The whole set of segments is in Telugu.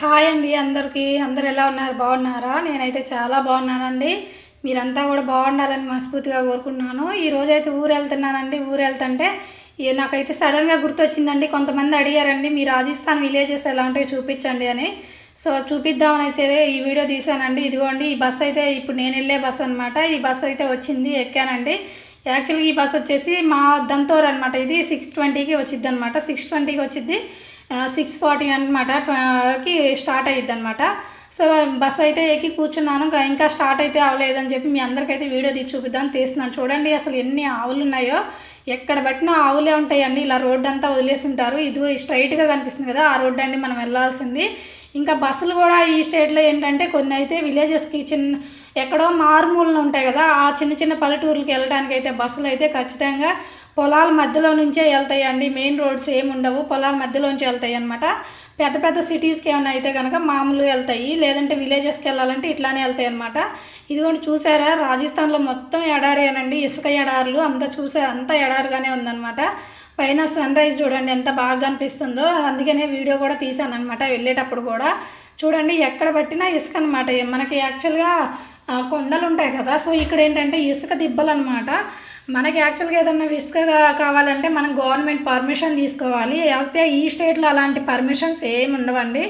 హాయ్ అండి అందరికీ. అందరు ఎలా ఉన్నారు? బాగున్నారా? నేనైతే చాలా బాగున్నానండి. మీరంతా కూడా బాగుండాలని మనస్ఫూర్తిగా కోరుకున్నాను. ఈరోజు అయితే ఊరు వెళ్తున్నానండి ఊరు వెళ్తుంటే ఈ నాకైతే సడన్గా గుర్తొచ్చిందండి కొంతమంది అడిగారండి మీ రాజస్థాన్ విలేజెస్ ఎలా ఉంటాయో చూపించండి అని. సో చూపిద్దామని అయితే ఈ వీడియో తీసానండి. ఇదిగోండి ఈ బస్సు అయితే ఇప్పుడు నేను వెళ్ళే బస్సు అనమాట ఈ బస్సు అయితే వచ్చింది ఎక్కానండి. యాక్చువల్గా ఈ బస్సు వచ్చేసి మా దంతోర్ అనమాట ఇది సిక్స్ ట్వంటీకి వచ్చిద్ది అనమాట సిక్స్ ట్వంటీకి వచ్చింది సిక్స్ ఫార్టీ అనమాట కి స్టార్ట్ అయ్యిద్ది అనమాట సో బస్ అయితే ఎక్కి కూర్చున్నాను ఇంకా ఇంకా స్టార్ట్ అయితే అవ్వలేదని చెప్పి మీ అందరికైతే వీడియో తీసి చూపిద్దాం తీస్తున్నాను. చూడండి అసలు ఎన్ని ఆవులు ఉన్నాయో ఎక్కడ పట్టినా ఆవులే ఉంటాయండి. ఇలా రోడ్డు అంతా వదిలేసి ఉంటారు ఇదిగో స్ట్రైట్గా కనిపిస్తుంది కదా ఆ రోడ్డు అండి మనం వెళ్ళాల్సింది. ఇంకా బస్సులు కూడా ఈ స్టేట్లో ఏంటంటే కొన్ని అయితే విలేజెస్కి చిన్న ఎక్కడో మారుమూలన ఉంటాయి కదా ఆ చిన్న చిన్న పల్లెటూర్లకి వెళ్ళడానికి అయితే బస్సులు అయితే ఖచ్చితంగా పొలాల మధ్యలో నుంచే వెళ్తాయండి. మెయిన్ రోడ్స్ ఏమి ఉండవు. పొలాల మధ్యలోంచి వెళ్తాయి అనమాట పెద్ద పెద్ద సిటీస్కి ఏమైనా అయితే కనుక మామూలుగా వెళ్తాయి. లేదంటే విలేజెస్కి వెళ్ళాలంటే ఇట్లానే వెళ్తాయి అనమాట ఇదిగోండి చూసారా? రాజస్థాన్లో మొత్తం ఎడారేనండి. ఇసుక ఎడారులు అంతా చూసారు. అంతా ఎడారుగానే ఉందన్నమాట. పైన సన్ రైజ్ చూడండి ఎంత బాగా అనిపిస్తుందో. అందుకనే వీడియో కూడా తీసాను అనమాట వెళ్ళేటప్పుడు కూడా. చూడండి ఎక్కడ పట్టినా ఇసుక అనమాట మనకి యాక్చువల్గా కొండలు ఉంటాయి కదా. సో ఇక్కడ ఏంటంటే ఇసుక దిబ్బలు అనమాట మనకి యాక్చువల్గా ఏదన్నా విసుగా కావాలంటే మనం గవర్నమెంట్ పర్మిషన్ తీసుకోవాలి. అయితే ఈ స్టేట్లో అలాంటి పర్మిషన్స్ ఏమి ఉండవండి.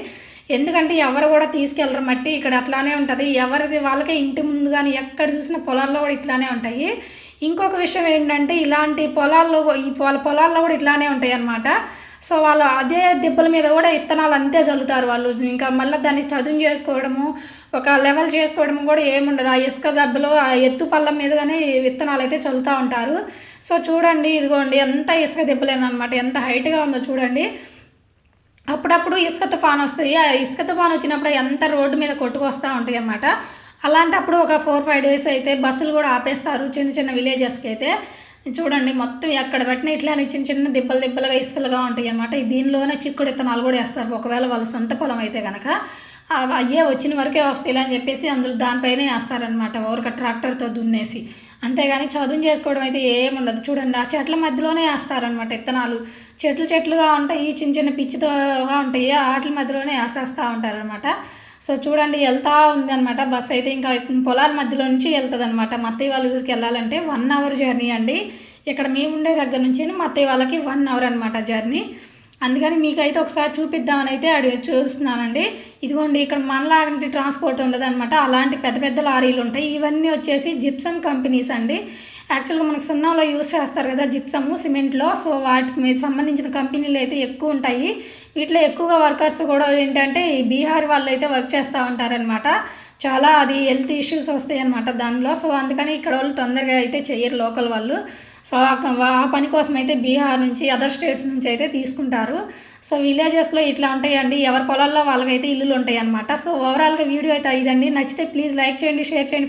ఎందుకంటే ఎవరు కూడా తీసుకెళ్ళరు మట్టి. ఇక్కడ అట్లానే ఉంటుంది. ఎవరిది వాళ్ళకే ఇంటి ముందు కానీ ఎక్కడ చూసినా పొలాల్లో కూడా ఇట్లానే ఉంటాయి. ఇంకొక విషయం ఏంటంటే ఇలాంటి పొలాల్లో ఈ పొల పొలాల్లో కూడా ఇట్లానే ఉంటాయి అన్నమాట సో వాళ్ళు అదే దెబ్బల మీద కూడా ఇత్తనాలు అంతే చల్లుతారు వాళ్ళు. ఇంకా మళ్ళీ దాన్ని చదును చేసుకోవడము ఒక లెవెల్ చేసుకోవడం కూడా ఏముండదు. ఆ ఇసుక దెబ్బలు ఆ ఎత్తు పళ్ళం మీదగానే విత్తనాలు అయితే చల్లుతూ ఉంటారు. సో చూడండి ఇదిగోండి ఎంత ఇసుక దెబ్బలేనమాట ఎంత హైట్గా ఉందో చూడండి. అప్పుడప్పుడు ఇసుక తుఫాన్ వస్తుంది. ఆ ఇసుక తుఫాన్ వచ్చినప్పుడు ఎంత రోడ్డు మీద కొట్టుకొస్తూ ఉంటాయి అన్నమాట అలాంటప్పుడు ఒక ఫోర్ ఫైవ్ డేస్ అయితే బస్సులు కూడా ఆపేస్తారు చిన్న చిన్న విలేజెస్కి అయితే. చూడండి మొత్తం ఎక్కడ పట్టిన ఇట్లానే చిన్న చిన్న దిబ్బలు దిబ్బలుగా ఇసుకలుగా ఉంటాయి అనమాట దీనిలోనే చిక్కుడు ఇత్తనాలు కూడా వేస్తారు. ఒకవేళ వాళ్ళ సొంత పొలం అయితే కనుక అయ్యే వచ్చిన వరకే వస్తాయి అని చెప్పేసి అందులో దానిపైనే వేస్తారనమాట ఊరక ట్రాక్టర్తో దున్నేసి. అంతేగాని చదువు చేసుకోవడం అయితే ఏముండదు చూడండి ఆ చెట్ల మధ్యలోనే వేస్తారనమాట ఇత్తనాలు చెట్లు చెట్లుగా ఉంటాయి చిన్న చిన్న పిచ్చితోగా ఉంటాయి వాటి మధ్యలోనే వేసేస్తూ ఉంటారనమాట సో చూడండి వెళ్తూ ఉంది అనమాట అయితే ఇంకా పొలాల మధ్యలో నుంచి వెళ్తుంది అనమాట మత్తయ్య వాళ్ళ ఊరికి వెళ్ళాలంటే వన్ అవర్ జర్నీ అండి. ఇక్కడ మేము ఉండే దగ్గర నుంచి మత్తయ్య వాళ్ళకి వన్ అవర్ అనమాట జర్నీ. అందుకని మీకైతే ఒకసారి చూపిద్దామని అయితే అడిగి చూస్తున్నానండి. ఇదిగోండి ఇక్కడ మనలాంటి ట్రాన్స్పోర్ట్ ఉండదు అనమాట అలాంటి పెద్ద పెద్ద లారీలు ఉంటాయి ఇవన్నీ వచ్చేసి జిప్సమ్ కంపెనీస్ అండి. యాక్చువల్గా మనకు సున్నంలో యూస్ చేస్తారు కదా జిప్సమ్ సిమెంట్లో సో వాటికి సంబంధించిన కంపెనీలు అయితే ఎక్కువ ఉంటాయి. వీటిలో ఎక్కువగా వర్కర్స్ కూడా ఏంటంటే ఈ బీహార్ వాళ్ళు అయితే వర్క్ చేస్తూ ఉంటారనమాట చాలా అది హెల్త్ ఇష్యూస్ వస్తాయి అనమాట దానిలో. సో అందుకని ఇక్కడ వాళ్ళు తొందరగా అయితే చేయరు లోకల్ వాళ్ళు. సో ఆ ఆ పని కోసం అయితే బీహార్ నుంచి అదర్ స్టేట్స్ నుంచి అయితే తీసుకుంటారు. సో విలేజెస్లో ఇట్లా ఉంటాయండి. ఎవరి పొలాల్లో వాళ్ళకైతే ఇల్లులు ఉంటాయి అనమాట సో ఓవరాల్గా వీడియో అయితే ఇదండి. నచ్చితే ప్లీజ్ లైక్ చేయండి షేర్ చేయండి.